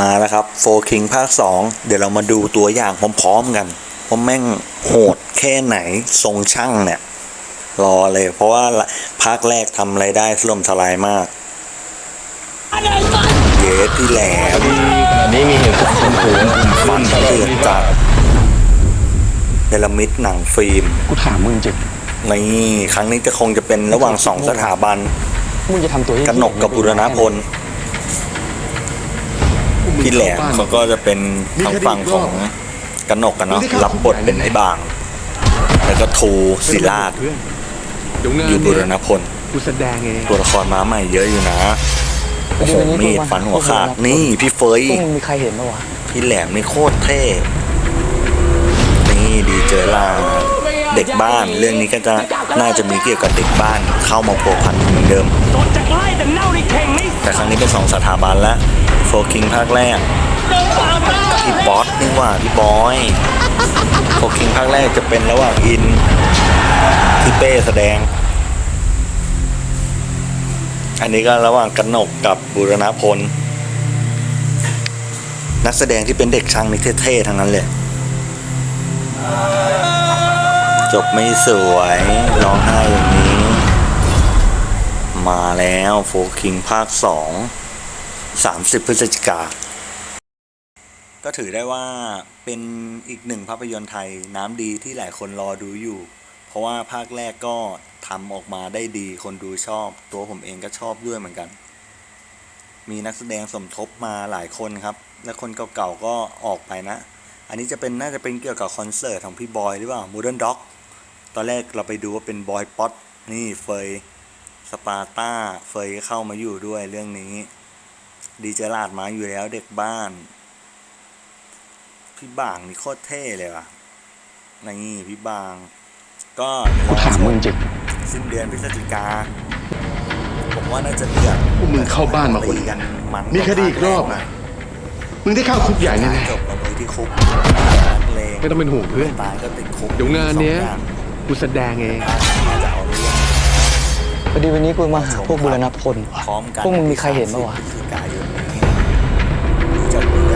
มาแล้วครับโฟคิงภาค 2 เดี๋ยวเรามาดูตัวอย่างพร้อมๆกันว่าแม่งโหดแค่ไหนทรงช่างเนี่ย รอเลย เพราะว่าภาคแรกทำอะไรได้ถล่มทลายมากเยสพี่แหลมนี่มีเหตุผลเป็นผืนฟันเดือดจัดเนลมิดหนังฟิล์มกูถามมึงจริงนี่ครั้งนี้จะคงจะเป็นระหว่างสองสถาบันมึงจะทำตัวกนกกับบุรณพล พี่แหลมเขาก็จะเป็นทางฝั่งของกนกกันเนาะรับบทเป็นไอ้บาง แล้วก็ทูศิลาดเพื่อนเดี๋ยวงานอยู่บุรเนี้ยณพลกูแสดงเองตัวละครม้าใหม่เยอะอยู่นะโอ้โหมีดฟันหัวขาดนี่พี่เฟยพวกมึงมีใครเห็นปะวะพี่แหลมนี่โคตรเท่นี่ดีเจอลาเด็กบ้านเรื่องนี้ก็จะน่าจะมีเกี่ยวกับเด็กบ้านเข้ามาโผล่พันเหมือนเดิมโดนจากไล่แต่เน่าในเข่งนี่แต่ครั้งนี้เป็นสองสถาบันแล้ว โฟคิงภาคแรกเดินเปล่าเปล่าพี่บอสนี่หว่าพี่บอยโฟคิงภาคแรกจะเป็นระหว่างอินที่เป้แสดง อันนี้ก็ระหว่างกนกกับบุรณพล นักแสดงที่เป็นเด็กช่างนี่เท่ๆทั้งนั้นเลยจบไม่สวยร้องไห้อย่างนี้ มาแล้วโฟคิงภาคสอง สามสิบพฤศจิกา ก็ถือได้ว่าเป็นอีกหนึ่งภาพยนตร์ไทยน้ำดีที่หลายคนรอดูอยู่ เพราะว่าภาคแรกก็ทำออกมาได้ดีคนดูชอบ ตัวผมเองก็ชอบด้วยเหมือนกัน มีนักแสดงสมทบมาหลายคนครับ และคนเก่าๆก็ออกไปนะ อันนี้จะเป็นน่าจะเป็นเกี่ยวกับคอนเสิร์ตของพี่บอยหรือเปล่า Modern Dog ตอนแรกเราไปดูว่าเป็นบอยป๊อตนี่เฟยสปาร์ต้าเฟยก็เข้ามาอยู่ด้วยเรื่องนี้ ดีเจลาดมาอยู่แล้วเด็กบ้าน พี่บางนี่โคตรเท่เลยว่ะนี่พี่บาง ก็กูถามมึงจริงสิ้นเดือนพฤศจิกาผมว่าน่าจะเดือดพวกมึงเข้าบ้านมาคนตีกันมันมีคดีอีกรอบนะมึงได้เข้าคุกใหญ่แน่จบแล้วไปที่คุกนักเลงๆไม่ต้องเป็นห่วงเพื่อนตายก็ติดคุกเดี๋ยวงานเนี้ยสออย่างกูแสดงเองน่าจะเอาเรื่องพ อดีวันนี้กูมาหาพวกบุรณพลว่ะพร้อมกันพวกมึงมีใครเห็นปะวะ พฤศจิกายนนี้ดูจากตัวอย่างไม่เอายาหยีจะกลับกันแล้วเหรอ